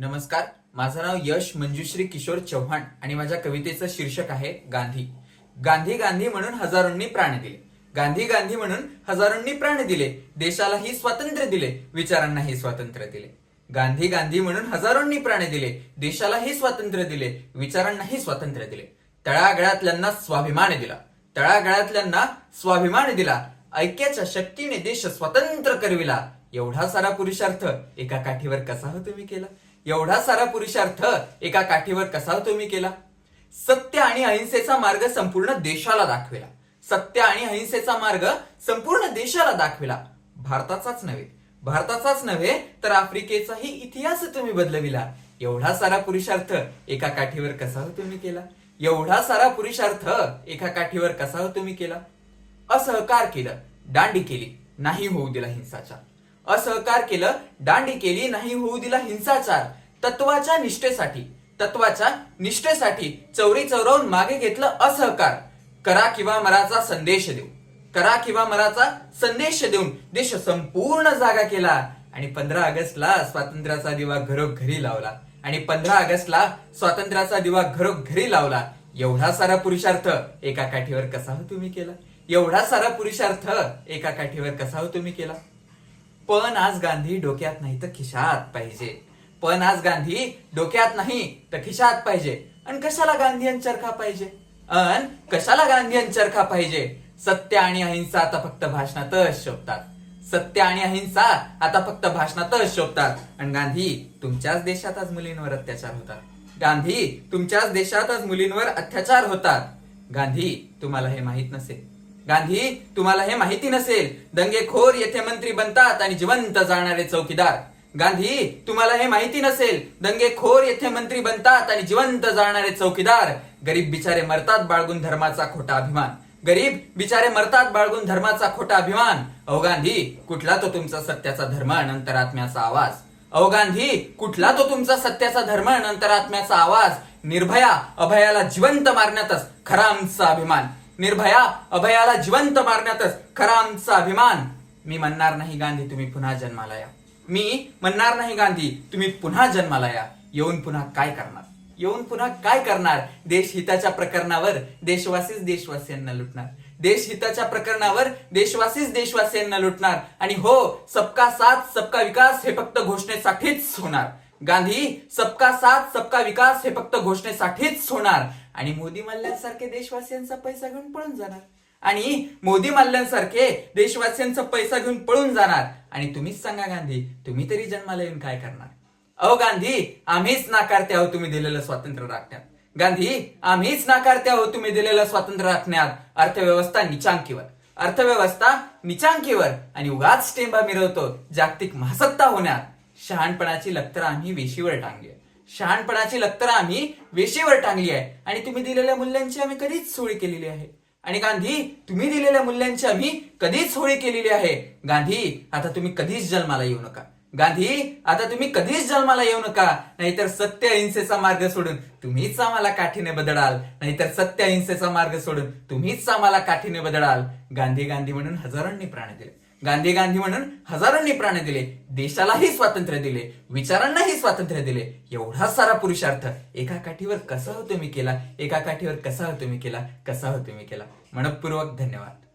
नमस्कार माझं नाव यश मंजुश्री किशोर चव्हाण आणि माझ्या कवितेचं शीर्षक आहे गांधी. गांधी गांधी म्हणून हजारोंनी प्राण दिले. गांधी गांधी म्हणून हजारोंनी प्राण दिले. देशालाही स्वातंत्र्य दिले. विचारांनाही स्वातंत्र्य दिले. गांधी गांधी म्हणून हजारोंनी प्राण दिले. देशालाही स्वातंत्र्य दिले. विचारांनाही स्वातंत्र्य दिले. तळागळातल्यांना स्वाभिमान दिला. तळागळातल्यांना स्वाभिमान दिला. ऐक्याच्या शक्तीने देश स्वतंत्र करविला. एवढा सारा पुरुषार्थ एका काठीवर कसा हो तुम्ही केला? एवढा सारा पुरुषार्थ एका काठीवर कसा हो तुम्ही केला? सत्य आणि अहिंसेचा मार्ग संपूर्ण देशाला दाखविला. सत्य आणि अहिंसेचा मार्ग संपूर्ण देशाला दाखविला. भारताचाच नव्हे. भारताचाच नव्हे तर आफ्रिकेचाही इतिहास तुम्ही बदलविला. एवढा सारा पुरुषार्थ एका काठीवर कसा हो तुम्ही केला? एवढा सारा पुरुषार्थ एका काठीवर कसा हो तुम्ही केला? असहकार केलं दांडी केली नाही होऊ दिला हिंसाचार. असहकार केलं दांडी केली नाही होऊ दिला हिंसाचार. तत्वाच्या निष्ठेसाठी तत्वाच्या निष्ठेसाठी चौरी चौरवून मागे घेतलं असहकार. करा किंवा मराचा संदेश देऊ. करा किंवा मराचा संदेश देऊन देश संपूर्ण जागा केला. आणि पंधरा ऑगस्टला स्वातंत्र्याचा दिवा घरोघरी लावला. आणि पंधरा ऑगस्टला स्वातंत्र्याचा दिवा घरोघरी लावला. एवढा सारा पुरुषार्थ एका काठीवर कसा हो तुम्ही केला? एवढा सारा पुरुषार्थ एका काठीवर कसा हो तुम्ही केला? पण आज गांधी डोक्यात नाही तर खिशात पाहिजे. पण आज गांधी डोक्यात नाही तर खिशात पाहिजे. आणि कशाला गांधी चरखा पाहिजे? अन कशाला गांधी चरखा पाहिजे? सत्य आणि अहिंसा आता फक्त भाषणातच शोभतात. सत्य आणि अहिंसा आता फक्त भाषणातच शोभतात. आणि गांधी तुमच्याच देशात आज मुलींवर अत्याचार होतात. गांधी तुमच्याच देशात आज मुलींवर अत्याचार होतात. गांधी तुम्हाला हे माहीत नसेल. गांधी तुम्हाला हे माहिती नसेल दंगेखोर येथे मंत्री बनतात आणि जिवंत जाणारे चौकीदार. गांधी तुम्हाला हे माहिती नसेल दंगेखोर येथे मंत्री बनतात आणि जिवंत जाणारे चौकीदार. गरीब बिचारे मरतात बाळगून धर्माचा खोटा अभिमान. गरीब बिचारे मरतात बाळगून धर्माचा खोटा अभिमान. अहो गांधी कुठला तो तुमचा सत्याचा धर्म अंतरात्म्याचा आवाज? अहो गांधी कुठला तो तुमचा सत्याचा धर्म आणि अंतरात्म्याचा आवाज? निर्भया अभयाला जिवंत मारण्यातच खरा आमचा अभिमान. निर्भया अभयाला जिवंत मारण्यातच खरा आमचा अभिमान. मी म्हणणार नाही गांधी तुम्ही पुन्हा जन्माला या मी म्हणणार नाही गांधी तुम्ही पुन्हा जन्माला या येऊन पुन्हा काय करणार? येऊन पुन्हा काय करणार? देश हिताच्या प्रकरणावर देशवासीच देशवासियांना लुटणार. देश हिताच्या प्रकरणावर देशवासीच देशवासियांना लुटणार. आणि हो सबका साथ सबका विकास हे फक्त घोषणेसाठीच होणार. गांधी सबका साथ सबका विकास हे फक्त घोषणेसाठीच होणार. आणि मोदी मल्ल्यांसारखे देशवासियांचा पैसा घेऊन पळून जाणार. आणि मोदी मल्ल्यांसारखे देशवासियांचा पैसा घेऊन पळून जाणार. आणि तुम्हीच सांगा गांधी तुम्ही तरी जन्माला येऊन काय करणार? अहो गांधी आम्हीच नाकारते आहोत तुम्ही दिलेलं स्वातंत्र्य राखण्यात. गांधी आम्हीच नाकारते आहोत तुम्ही दिलेलं स्वातंत्र्य राखण्यात. अर्थव्यवस्था निचांकीवर. अर्थव्यवस्था निचांकीवर. आणि उगाच टेंबा मिरवतो. जागतिक महासत्ता होण्यात. शहाणपणाची लक्तर आम्ही वेशीवर टांगली आहे. शहाणपणाची लक्तर आम्ही वेशीवर टांगली आहे. आणि तुम्ही दिलेल्या मूल्यांची आम्ही कधीच सोळी केलेली आहे. आणि गांधी तुम्ही दिलेल्या मूल्यांची आम्ही कधीच होळी केलेली आहे. गांधी आता तुम्ही कधीच जन्माला येऊ नका. गांधी आता तुम्ही कधीच जन्माला येऊ नका. नाहीतर सत्य अहिंसेचा मार्ग सोडून तुम्हीच आम्हाला काठीने बदडाल. नाहीतर सत्य अहिंसेचा मार्ग सोडून तुम्हीच आम्हाला काठीने बदडाल. गांधी गांधी म्हणून हजारांनी प्राण दिले. गांधी गांधी म्हणून हजारांनी प्राण दिले. देशालाही स्वातंत्र्य दिले. विचारांनाही स्वातंत्र्य दिले. एवढा सारा पुरुषार्थ एका काठीवर कसा हो तुम्ही केला? एका काठीवर कसा हो तुम्ही केला? कसा हो तुम्ही केला? मनपूर्वक धन्यवाद.